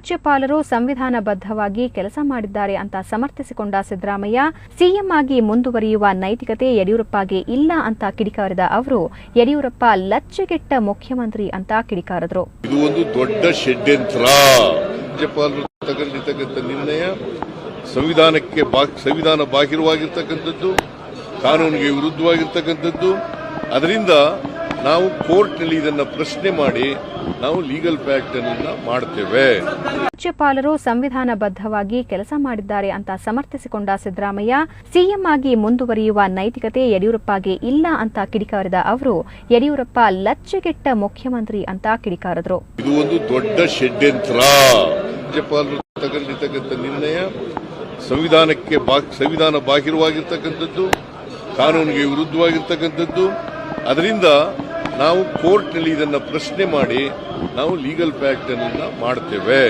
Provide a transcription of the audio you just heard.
ರಾಜ್ಯಪಾಲರು ಸಂವಿಧಾನಬದ್ಧವಾಗಿ ಕೆಲಸ ಮಾಡಿದ್ದಾರೆ ಅಂತ ಸಮರ್ಥಿಸಿಕೊಂಡ ಸಿದ್ದರಾಮಯ್ಯ, ಸಿಎಂ ಆಗಿ ಮುಂದುವರಿಯುವ ನೈತಿಕತೆ ಯಡಿಯೂರಪ್ಪಗೆ ಇಲ್ಲ ಅಂತ ಕಿಡಿಕಾರಿದ ಅವರು, ಯಡಿಯೂರಪ್ಪ ಲಚ್ಚಗೆಟ್ಟ ಮುಖ್ಯಮಂತ್ರಿ ಅಂತ ಕಿಡಿಕಾರಿದರು. ಇದು ಒಂದು ದೊಡ್ಡ ಷಡ್ಯಂತ್ರ. ರಾಜ್ಯಪಾಲರು ನಿರ್ಣಯ ಸಂವಿಧಾನಕ್ಕೆ ಸಂವಿಧಾನ ಬಾಹಿರವಾಗಿರ್ತಕ್ಕಂಥದ್ದು, ಕಾನೂನಿಗೆ ವಿರುದ್ಧವಾಗಿರ್ತಕ್ಕಂಥದ್ದು. ಅದರಿಂದ ನಾವು ಕೋರ್ಟ್ನಲ್ಲಿ ಇದನ್ನ ಪ್ರಶ್ನೆ ಮಾಡಿ ನಾವು ಲೀಗಲ್ ಪ್ಯಾಕ್ಟನ್ನ ಅನ್ನ ಮಾಡ್ತೇವೆ. ರಾಜ್ಯಪಾಲರು ಸಂವಿಧಾನಬದ್ಧವಾಗಿ ಕೆಲಸ ಮಾಡಿದ್ದಾರೆ ಅಂತ ಸಮರ್ಥಿಸಿಕೊಂಡ ಸಿದ್ದರಾಮಯ್ಯ ಸಿಎಂ ಆಗಿ ಮುಂದುವರಿಯುವ ನೈತಿಕತೆ ಯಡಿಯೂರಪ್ಪಗೆ ಇಲ್ಲ ಅಂತ ಕಿಡಿಕಾರಿದ ಅವರು ಯಡಿಯೂರಪ್ಪ ಲಚ್ಚಗೆಟ್ಟ ಮುಖ್ಯಮಂತ್ರಿ ಅಂತ ಕಿಡಿಕಾರಿದ್ರು. ಇದು ಒಂದು ದೊಡ್ಡ ಷಡ್ಯಂತ್ರ. ರಾಜ್ಯಪಾಲರು ತಗೊಂಡಿರ್ತಕ್ಕಂಥ ನಿರ್ಣಯ ಸಂವಿಧಾನಕ್ಕೆ ಸಂವಿಧಾನ ಬಾಹಿರವಾಗಿರ್ತಕ್ಕಂಥದ್ದು ಕಾನೂನಿಗೆ ವಿರುದ್ಧವಾಗಿರ್ತಕ್ಕಂಥದ್ದು. ಅದರಿಂದ ನಾವು ಕೋರ್ಟ್ನಲ್ಲಿ ಇದನ್ನು ಪ್ರಶ್ನೆ ಮಾಡಿ ನಾವು ಲೀಗಲ್ ಪ್ಯಾಕ್ಟನ್ನು ಮಾಡ್ತೇವೆ.